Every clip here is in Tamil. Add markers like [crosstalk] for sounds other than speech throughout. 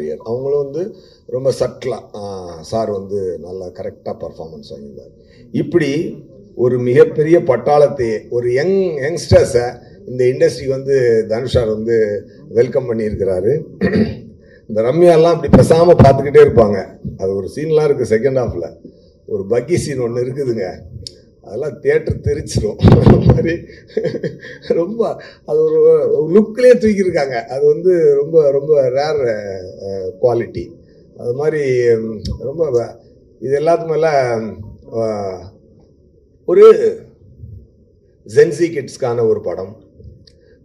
வாரியர் அவங்களும் வந்து ரொம்ப சட்டிலாக சார் வந்து நல்லா கரெக்டாக பர்ஃபார்மன்ஸ் வாங்கியிருந்தார். இப்படி ஒரு மிகப்பெரிய பட்டாளத்தை ஒரு யங் யங்ஸ்டர்ஸை இந்த இண்டஸ்ட்ரிக்கு வந்து தனுஷார் வந்து வெல்கம் பண்ணியிருக்கிறாரு. இந்த ரம்யாலாம் அப்படி பேசாமல் பார்த்துக்கிட்டே இருப்பாங்க. அது ஒரு சீன்லாம் இருக்குது செகண்ட் ஹாஃபில் ஒரு பக்கி சீன் ஒன்று இருக்குதுங்க. அதெல்லாம் தேட்டர் தெரிச்சிடும் அந்த மாதிரி ரொம்ப அது ஒரு லுக்லேயே தூக்கியிருக்காங்க. அது வந்து ரொம்ப ரொம்ப ரேர் குவாலிட்டி அது மாதிரி ரொம்ப இது எல்லாத்துக்கு ஒரு ஜென்சி கிட்ஸ்க்கான ஒரு படம்.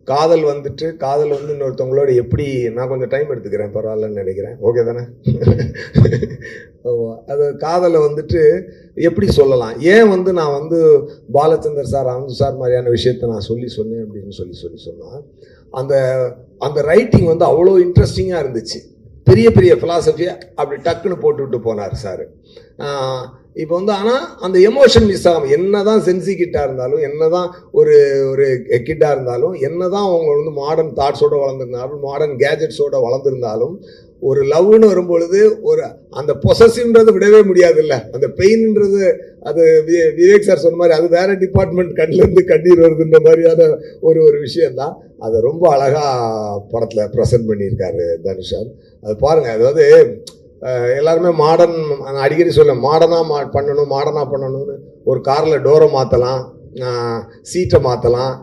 காதல் வந்துட்டு காதல் வந்து இன்னொருத்தவங்களோட எப்படி நான் கொஞ்சம் டைம் எடுத்துக்கிறேன் பரவாயில்லன்னு நினைக்கிறேன். ஓகே தானே? [laughs] அது காதலை வந்துட்டு எப்படி சொல்லலாம்? ஏன் வந்து நான் வந்து பாலச்சந்தர் சார் அனந்த் சார் மாதிரியான விஷயத்த நான் சொல்லி சொன்னேன் அப்படின்னு சொல்லி சொல்லி சொன்னால் அந்த அந்த ரைட்டிங் வந்து அவ்வளோ இன்ட்ரெஸ்டிங்காக இருந்துச்சு. பெரிய பெரிய ஃபிலாசபியை அப்படி டக்குன்னு போட்டு விட்டு போனார் சார். இப்போ வந்து ஆனால் அந்த எமோஷன் மிஸ் ஆகும் என்ன தான் சென்சி கிட்டாக இருந்தாலும் என்ன தான் ஒரு ஒரு கிட்டாக இருந்தாலும் என்ன தான் அவங்க வந்து மாடர்ன் தாட்ஸோடு வளர்ந்துருந்தாலும் மாடர்ன் கேஜெட்ஸோடு வளர்ந்துருந்தாலும் ஒரு லவ்னு வரும்பொழுது ஒரு அந்த பொசசிவ்ன்றதை விடவே முடியாதுல்ல. அந்த பெயின்ன்றது அது வி- விவேக் சார் சொன்ன மாதிரி அது வேற டிபார்ட்மெண்ட் கண்ணிலேருந்து கண்ணீர் வருதுன்ற மாதிரியான ஒரு ஒரு விஷயம்தான். அதை ரொம்ப அழகாக படத்தில் ப்ரெசென்ட் பண்ணியிருக்காரு தனுஷார் அது பாருங்கள் அதாவது எல்லாருமே மாடர்ன் நான் அடிக்கடி சொல்ல மாடர்னாக மா பண்ணணும் மாடர்னாக பண்ணணும்னு ஒரு காரில் டோரை மாற்றலாம் சீட்டை மாற்றலாம்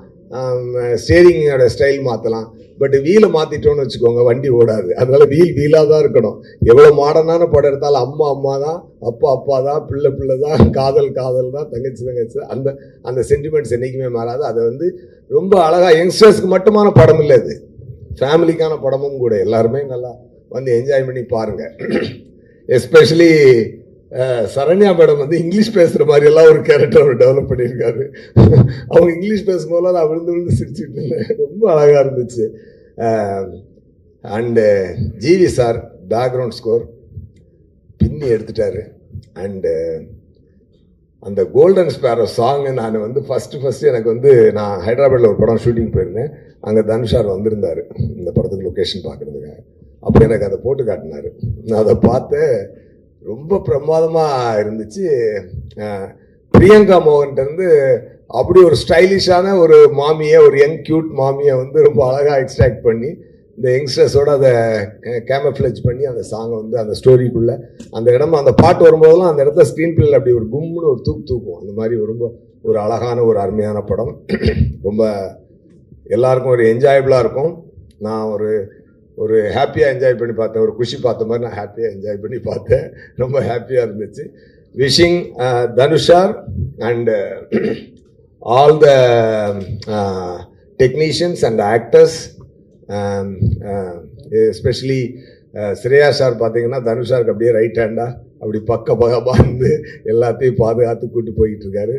ஸ்டேரிங்கோட ஸ்டைல் மாற்றலாம் பட் வீலை மாற்றிட்டோன்னு வச்சுக்கோங்க வண்டி ஓடாது. அதனால வீல் வீலாக தான் இருக்கணும். எவ்வளோ மாடர்னான படம் எடுத்தாலும் அம்மா அம்மா தான் அப்பா அப்பா தான் பிள்ளை பிள்ளை தான் காதல் காதல் தான் தங்கச்சி தங்கச்சி. அந்த அந்த சென்டிமெண்ட்ஸ் என்றைக்குமே மாறாது. அதை வந்து ரொம்ப அழகாக யங்ஸ்டர்ஸ்க்கு மட்டுமான படம் இல்லை இது ஃபேமிலிக்கான படமும் கூட. எல்லாருமே நல்லா வந்து என்ஜாய் பண்ணி பாருங்கள் எஸ்பெஷலி [clears throat] சரண்யா மேடம் வந்து இங்கிலீஷ் பேசுகிற மாதிரி எல்லாம் ஒரு கேரக்டர் அவர் டெவலப் பண்ணியிருக்காரு. அவங்க இங்கிலீஷ் பேசும்போது நான் விழுந்து விழுந்து சிரிச்சுட்டு இருந்தேன் ரொம்ப அழகாக இருந்துச்சு. And GV sir background score பின்னி எடுத்துட்டாரு. அண்டு அந்த கோல்டன் ஸ்பேரோ சாங்கு நான் வந்து ஃபஸ்ட்டு ஃபஸ்ட்டு எனக்கு வந்து நான் ஹைதராபாத்தில் ஒரு படம் ஷூட்டிங் போயிருந்தேன். அங்கே தனுஷார் வந்திருந்தார். இந்த படத்துக்கு லொக்கேஷன் பார்க்குறதுக்காக. அப்போ எனக்கு அதை போட்டு காட்டினார். நான் அதை பார்த்தேன். ரொம்ப பிரமாதமாக இருந்துச்சு. பிரியங்கா மோகன்ட்டருந்து அப்படி ஒரு ஸ்டைலிஷான ஒரு மாமியை ஒரு யங் கியூட் மாமியை வந்து ரொம்ப அழகாக எக்ஸ்ட்ராக்ட் பண்ணி இந்த யங்ஸ்டர்ஸோட அதை கேமஃப்ளேஜ் பண்ணி அந்த சாங்கை வந்து அந்த ஸ்டோரிக்குள்ளே அந்த இடமா அந்த பாட்டு வரும்போதெல்லாம் அந்த இடத்துல ஸ்க்ரீன் பிளேல அப்படி ஒரு கும்னு ஒரு தூக்கு தூக்கும். அந்த மாதிரி ரொம்ப ஒரு அழகான ஒரு அருமையான படம். ரொம்ப எல்லாருக்கும் ஒரு என்ஜாயபிளாக இருக்கும். நான் ஒரு ஒரு ஹாப்பியாக என்ஜாய் பண்ணி பார்த்தேன். ஒரு குஷி பார்த்த மாதிரி நான் ஹாப்பியாக என்ஜாய் பண்ணி பார்த்தேன். ரொம்ப ஹாப்பியாக இருந்துச்சு. Wishing தனுஷார் and all the technicians and actors especially Shreya sir பார்த்தீங்கன்னா தனுஷாருக்கு அப்படியே ரைட் ஹேண்டாக அப்படி பக்க பகமாக இருந்து எல்லாத்தையும் பாதுகாத்து கூட்டு போயிட்டு இருக்காரு.